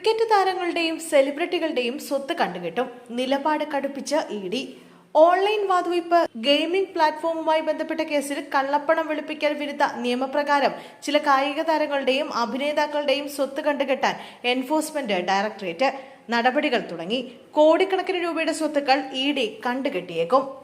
Cricket താരങ്ങളുടെയും സെലിബ്രിറ്റികളുടെയും സ്വത്ത് കണ്ടുകെട്ടും. നിലപാട് കടുപ്പിച്ച ഇ ഡി. ഓൺലൈൻ വാതുവയ്പ് ഗെയിമിംഗ് പ്ലാറ്റ്ഫോമുമായി ബന്ധപ്പെട്ട കേസിൽ കള്ളപ്പണം വെളുപ്പിക്കൽ വിരുദ്ധ നിയമപ്രകാരം ചില കായിക താരങ്ങളുടെയും അഭിനേതാക്കളുടെയും സ്വത്ത് കണ്ടുകെട്ടാൻ എൻഫോഴ്സ്മെന്റ് ഡയറക്ടറേറ്റ് നടപടികൾ തുടങ്ങി. കോടിക്കണക്കിന് രൂപയുടെ സ്വത്തുക്കൾ ഇ ഡി കണ്ടുകെട്ടിയേക്കും.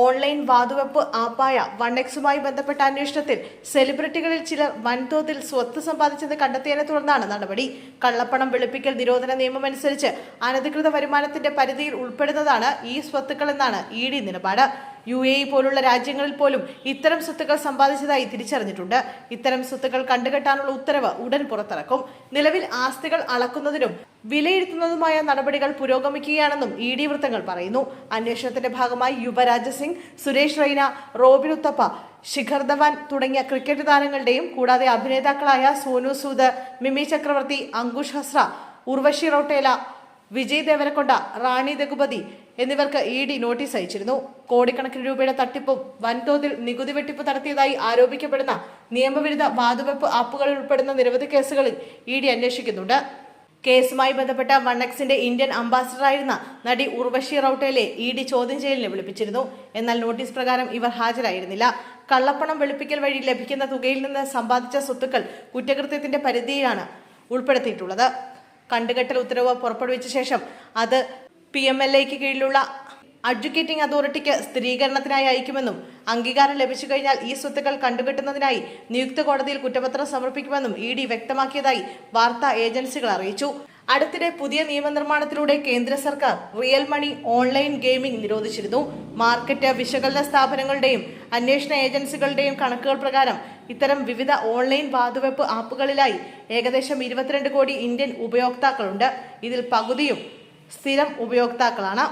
ഓൺലൈൻ വാതുവെപ്പ് ആപ്പായ വൺ എക്സുമായി ബന്ധപ്പെട്ട അന്വേഷണത്തിൽ സെലിബ്രിറ്റികളിൽ ചിലർ വൻതോതിൽ സ്വത്ത് സമ്പാദിച്ചത് കണ്ടെത്തിയതിനെ തുടർന്നാണ് നടപടി. കള്ളപ്പണം വെളുപ്പിക്കൽ നിരോധന നിയമമനുസരിച്ച് അനധികൃത വരുമാനത്തിന്റെ പരിധിയിൽ ഉൾപ്പെടുന്നതാണ് ഈ സ്വത്തുക്കളെന്നാണ് ഇ നിലപാട്. യു എ പോലുള്ള രാജ്യങ്ങളിൽ പോലും ഇത്തരം സ്വത്തുക്കൾ സമ്പാദിച്ചതായി തിരിച്ചറിഞ്ഞിട്ടുണ്ട്. ഇത്തരം സ്വത്തുക്കൾ കണ്ടുകെട്ടാനുള്ള ഉത്തരവ് ഉടൻ പുറത്തിറക്കും. നിലവിൽ ആസ്തികൾ അളക്കുന്നതിനും വിലയിരുത്തുന്നതുമായ നടപടികൾ പുരോഗമിക്കുകയാണെന്നും ഇ ഡി വൃത്തങ്ങൾ പറയുന്നു. അന്വേഷണത്തിന്റെ ഭാഗമായി യുവരാജ സിംഗ് സുരേഷ് റൈന റോബിൻ ഉത്തപ്പ ശിഖർ ധവാൻ തുടങ്ങിയ ക്രിക്കറ്റ് താരങ്ങളുടെയും കൂടാതെ അഭിനേതാക്കളായ സോനു സൂദ് മിമി ചക്രവർത്തി അങ്കുഷ് ഹസ്ര ഉർവശി റൌട്ടേല വിജയ് ദേവരക്കൊണ്ട റാണി ദഗുപതി എന്നിവർക്ക് ഇ ഡി നോട്ടീസ് അയച്ചിരുന്നു. കോടിക്കണക്കിന് രൂപയുടെ തട്ടിപ്പും വൻതോതിൽ നികുതി വെട്ടിപ്പ് നടത്തിയതായി ആരോപിക്കപ്പെടുന്ന നിയമവിരുദ്ധ വാതുവെപ്പ് ആപ്പുകളിൽ ഉൾപ്പെടുന്ന നിരവധി കേസുകളിൽ ഇ ഡി അന്വേഷിക്കുന്നുണ്ട്. കേസുമായി ബന്ധപ്പെട്ട വൺ എക്സിന്റെ ഇന്ത്യൻ അംബാസിഡറായിരുന്ന നടി ഉർവശി റൌട്ടേലെ ഇ ഡി ചോദ്യം ചെയ്യലിന് വിളിപ്പിച്ചിരുന്നു. എന്നാൽ നോട്ടീസ് പ്രകാരം ഇവർ ഹാജരായിരുന്നില്ല. കള്ളപ്പണം വെളുപ്പിക്കൽ വഴി ലഭിക്കുന്ന തുകയിൽ നിന്ന് സമ്പാദിച്ച സ്വത്തുക്കൾ കുറ്റകൃത്യത്തിന്റെ പരിധിയിലാണ് ഉൾപ്പെടുത്തിയിട്ടുള്ളത്. കണ്ടുകെട്ടൽ ഉത്തരവ് പുറപ്പെടുവിച്ച ശേഷം അത് പി എം എൽ എക്ക് കീഴിലുള്ള അഡ്വക്കേറ്റിംഗ് അതോറിറ്റിക്ക് സ്ഥിരീകരണത്തിനായി അയക്കുമെന്നും അംഗീകാരം ലഭിച്ചു കഴിഞ്ഞാൽ ഈ സ്വത്തുക്കൾ കണ്ടുകെട്ടുന്നതിനായി നിയുക്ത കോടതിയിൽ കുറ്റപത്രം സമർപ്പിക്കുമെന്നും ഇ ഡി വ്യക്തമാക്കിയതായി വാർത്താ ഏജൻസികൾ അറിയിച്ചു. അടുത്തിടെ പുതിയ നിയമനിർമ്മാണത്തിലൂടെ കേന്ദ്ര സർക്കാർ റിയൽ മണി ഓൺലൈൻ ഗെയിമിംഗ് നിരോധിച്ചിരുന്നു. മാർക്കറ്റ് വിശകലന സ്ഥാപനങ്ങളുടെയും അന്വേഷണ ഏജൻസികളുടെയും കണക്കുകൾ പ്രകാരം ഇത്തരം വിവിധ ഓൺലൈൻ വാതുവെപ്പ് ആപ്പുകളിലായി ഏകദേശം ഇരുപത്തിരണ്ട് കോടി ഇന്ത്യൻ ഉപയോക്താക്കളുണ്ട്. ഇതിൽ പകുതിയും സ്ഥിരം ഉപയോക്താക്കളാണ്.